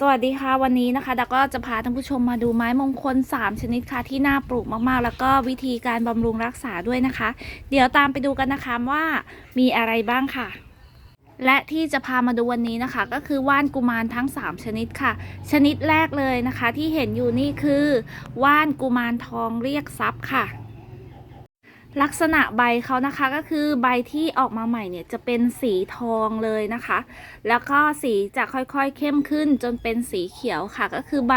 สวัสดีค่ะวันนี้นะคะดาก็จะพาท่านผู้ชมมาดูไม้มงคล 3 ชนิดค่ะที่น่าปลูกมากๆ แล้วก็วิธีการบำรุงรักษาด้วยนะคะ เดี๋ยวตามไปดูกันนะคะว่ามีอะไรบ้างค่ะ และที่จะพามาดูวันนี้นะคะ ก็คือว่านกุมารทั้ง 3 ชนิดค่ะ ชนิดแรกเลยนะคะ ที่เห็นอยู่นี่คือ ว่านกุมารทองเรียกทรัพย์ค่ะ ลักษณะใบเขานะคะก็คือใบที่ออกมาใหม่เนี่ยจะเป็นสีทองเลยนะคะ แล้วก็สีจะค่อยๆเข้มขึ้นจนเป็นสีเขียวค่ะ ก็คือใบ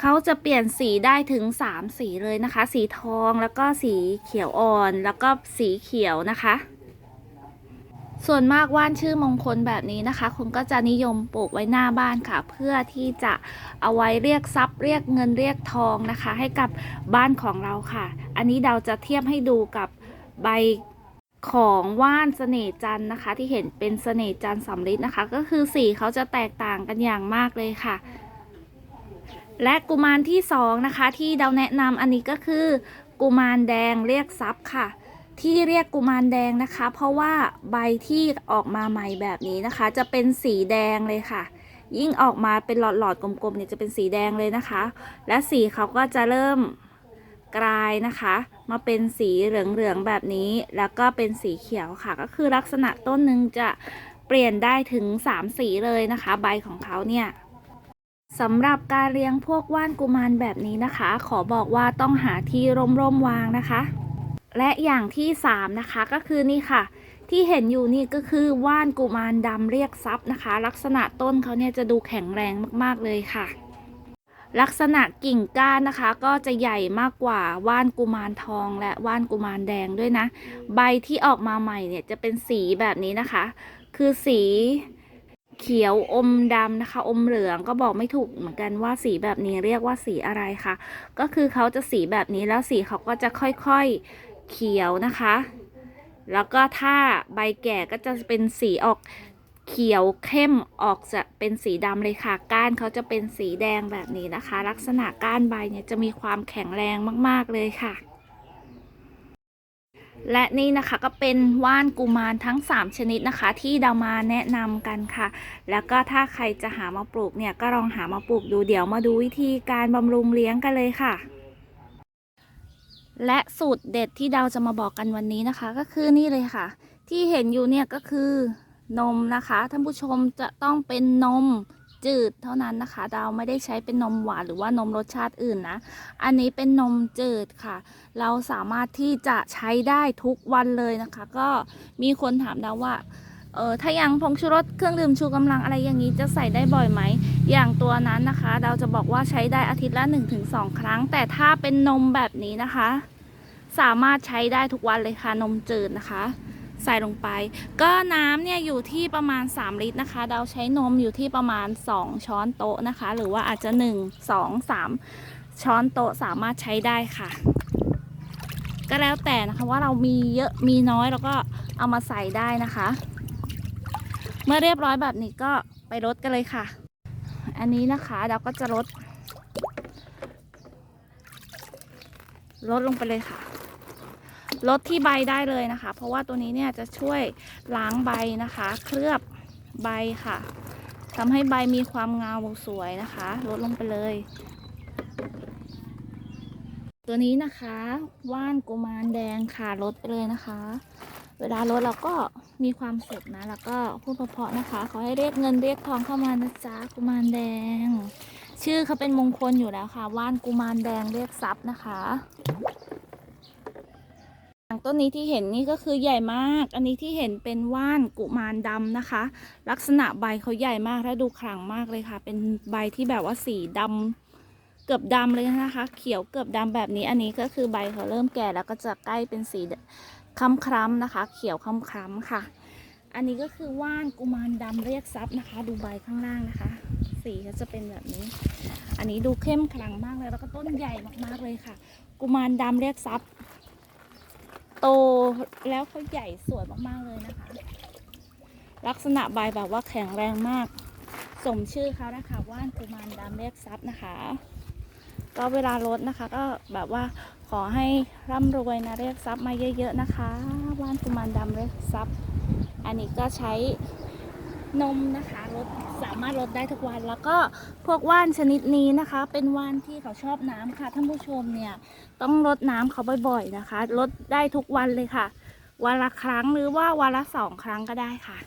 เขาจะเปลี่ยนสีได้ถึง 3 สีเลยนะคะ สีทองแล้วก็สีเขียวอ่อน แล้วก็สีเขียวนะคะ ส่วนมากว่านชื่อมงคลแบบนี้นะคะ คนก็จะนิยมปลูกไว้หน้าบ้านค่ะ เพื่อที่จะเอาไว้เรียกทรัพย์เรียกเงินเรียกทองนะคะ ให้กับบ้านของเราค่ะ อันนี้เราจะเทียบให้ดูกับใบของว่านเสน่จันนะคะ ที่เห็นเป็นเสน่จันสำริดนะคะ ก็คือสีเขาจะแตกต่างกันอย่างมากเลยค่ะ และกุมารที่สองนะคะ ที่เราแนะนำอันนี้ก็คือ กุมารแดงเรียกทรัพย์ค่ะ ที่เรียกกุมารแดงนะคะ เพราะว่าใบที่ออกมาใหม่แบบนี้นะคะ จะเป็นสีแดงเลยค่ะ ยิ่งออกมาเป็นหลอดๆกลมๆเนี่ยจะเป็นสีแดงเลยนะคะ และสีเขาก็จะเริ่มกลายนะคะ มาเป็นสีเหลืองๆแบบนี้ แล้วก็เป็นสีเขียวค่ะ ก็คือลักษณะต้นหนึ่งจะเปลี่ยนได้ถึง 3 สีเลยนะคะ ใบของเขาเนี่ยสำหรับการเลี้ยงพวกว่านกุมารแบบนี้นะคะ ขอบอกว่าต้องหาที่ร่มๆวางนะคะ และอย่างที่ 3 นะคะก็คือนี่ค่ะ ที่เห็นอยู่นี่ก็คือว่านกุมารดำเรียกทรัพย์นะคะ ลักษณะต้นเขาเนี่ยจะดูแข็งแรงมากๆเลยค่ะ ลักษณะกิ่งก้านนะคะ ก็จะใหญ่มากกว่าว่านกุมารทองและว่านกุมารแดงด้วยนะ ใบที่ออกมาใหม่เนี่ยจะเป็นสีแบบนี้นะคะ คือสีเขียวอมดำนะคะ อมเหลืองก็บอกไม่ถูกเหมือนกันว่าสีแบบนี้เรียกว่าสีอะไรค่ะ ก็คือเขาจะสีแบบนี้แล้วสีเขาก็จะค่อยๆ เขียวนะคะ แล้วก็ถ้าใบแก่ก็จะเป็นสีออกเขียวเข้มออกจะเป็นสีดำเลยค่ะ ก้านเขาจะเป็นสีแดงแบบนี้นะคะ ลักษณะก้านใบเนี่ยจะมีความแข็งแรงมาก ๆ เลยค่ะ และนี่นะคะก็เป็นว่านกุมารทั้ง 3 ชนิดนะคะ ที่เรามาแนะนำกันค่ะ แล้วก็ถ้าใครจะหามาปลูกเนี่ยก็ลองหามาปลูกดูเดี๋ยวมาดูวิธีการบำรุงเลี้ยงกันเลยค่ะ และสูตรเด็ดที่เราจะมาบอกกันวันนี้นะคะ ก็คือนี่เลยค่ะ ที่เห็นอยู่เนี่ยก็คือนมนะคะท่านผู้ชมจะต้องเป็นนมจืดเท่านั้นนะคะเราไม่ได้ใช้เป็นนมหวานหรือว่านมรสชาติอื่นนะ อันนี้เป็นนมจืดค่ะ เราสามารถที่จะใช้ได้ทุกวันเลยนะคะ ก็มีคนถามเราว่า เออถ้ายังผงชูรสเครื่องดื่มชูกำลังอะไรอย่างนี้จะใส่ได้บ่อยไหม อย่างตัวนั้นนะคะ เราจะบอกว่าใช้ได้อาทิตย์ละ 1-2 ครั้ง แต่ถ้าเป็นนมแบบนี้นะคะ สามารถใช้ได้ทุกวันเลยค่ะนมจืดนะคะ ใส่ลงไป ก็น้ำเนี่ยอยู่ที่ประมาณ 3 ลิตรนะคะ เราใช้นมอยู่ที่ประมาณ 2 ช้อนโต๊ะนะคะ หรือว่าอาจจะ 1 2 3 ช้อนโต๊ะสามารถใช้ได้ค่ะก็แล้วแต่นะคะว่าเรามีเยอะมีน้อยเราก็เอามาใส่ได้นะคะ เมื่อเรียบร้อยแบบนี้ก็ไปลดกันเลยค่ะ อันนี้นะคะเราก็จะลดลดลงไปเลยค่ะลดที่ใบได้เลยนะคะ เพราะว่าตัวนี้เนี่ยจะช่วยล้างใบนะคะ เคลือบใบค่ะทำให้ใบมีความเงาสวยนะคะลดลงไปเลย ตัวนี้นะคะ ว่านกุมารแดงค่ะลดไปเลยนะคะ เวลาลดเราก็มีความสุขนะ แล้วก็พูดเพาะๆนะคะ ขอให้เรียกเงินเรียกทองเข้ามานะจ๊ะกุมารแดง ชื่อเขาเป็นมงคลอยู่แล้วค่ะ ว่านกุมารแดงเรียกทรัพย์นะคะอย่างต้นนี้ที่เห็นนี่ก็คือใหญ่มาก อันนี้ที่เห็นเป็นว่านกุมารดำนะคะ ลักษณะใบเขาใหญ่มากและดูขลังมากเลยค่ะ เป็นใบที่แบบว่าสีดำเกือบดำเลยนะคะ เขียวเกือบดำแบบนี้ อันนี้ก็คือใบเขาเริ่มแก่แล้วก็จะใกล้เป็นสี คล้ำๆนะคะ เขียวคล้ำๆค่ะ อันนี้ก็คือว่านกุมารดำเรียกทรัพย์นะคะ ดูใบข้างล่างนะคะ สีเขาจะเป็นแบบนี้ อันนี้ดูเข้มขลังมากเลยแล้วก็ต้นใหญ่มากๆเลยค่ะ กุมารดำเรียกทรัพย์โตแล้วเขาใหญ่สวยมากๆเลยนะคะ ลักษณะใบแบบว่าแข็งแรงมาก สมชื่อเขานะคะว่านกุมารดำเรียกทรัพย์นะคะ ก็เวลาลดนะคะ ก็แบบว่า ขอให้ร่ำรวยนะเรียกทรัพย์มาเยอะ ๆ นะคะว่านกุมารดำเรียกทรัพย์ อันนี้ก็ใช้นมนะคะลดสามารถลดได้ทุกวันแล้วก็พวกว่านชนิดนี้นะคะ เป็นว่านที่เขาชอบน้ำค่ะท่านผู้ชมเนี่ยต้องลดน้ำเขาบ่อยๆนะคะลดได้ทุกวันเลยค่ะ วันละครั้งหรือว่าวันละสองครั้งก็ได้ค่ะ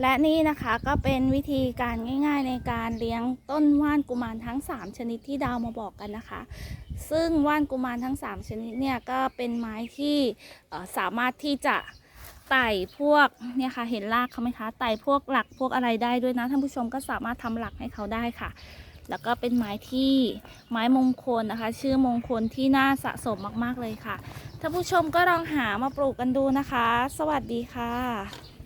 และนี่นะคะก็เป็นวิธีการง่ายๆในการเลี้ยงต้นว่านกุมารทั้ง 3 ชนิดที่ดาวมาบอกกันนะคะ ซึ่งว่านกุมารทั้ง 3 ชนิดเนี่ยก็เป็นไม้ที่สามารถที่จะไต่พวกเนี่ยค่ะเห็นรากเขาไหมคะไต่พวกหลักพวกอะไรได้ด้วยนะท่านผู้ชมก็สามารถทำหลักให้เขาได้ค่ะ แล้วก็เป็นไม้ที่ไม้มงคลนะคะ ชื่อมงคลที่น่าสะสมมากๆเลยค่ะท่านผู้ชมก็ลองหามาปลูกกันดูนะคะ สวัสดีค่ะ